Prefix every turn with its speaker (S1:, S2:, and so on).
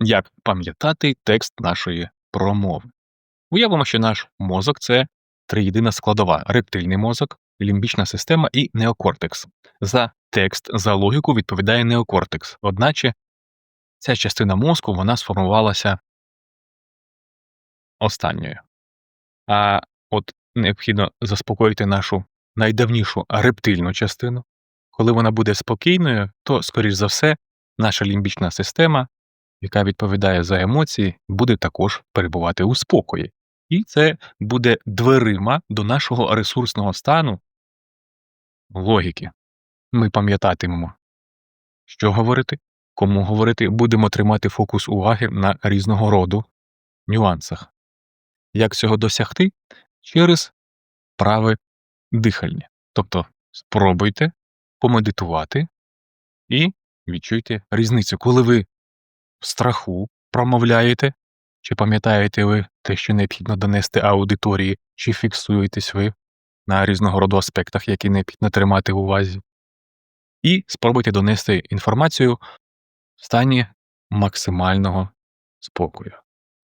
S1: як пам'ятати текст нашої промови. Уявимо, що наш мозок це триєдина складова: рептильний мозок, лімбічна система і неокортекс. За текст, за логіку відповідає неокортекс, одначе ця частина мозку вона сформувалася останньою. А от необхідно заспокоїти нашу найдавнішу рептильну частину. Коли вона буде спокійною, то, скоріш за все, наша лімбічна система, яка відповідає за емоції, буде також перебувати у спокої. І це буде дверима до нашого ресурсного стану логіки. Ми пам'ятатимемо, що говорити, кому говорити, будемо тримати фокус уваги на різного роду нюансах. Як цього досягти? Через праве дихальня. Тобто спробуйте помедитувати і відчуйте різницю, коли ви страху промовляєте, чи пам'ятаєте ви те, що необхідно донести аудиторії, чи фіксуєтесь ви на різного роду аспектах, які необхідно тримати в увазі. І спробуйте донести інформацію в стані максимального спокою.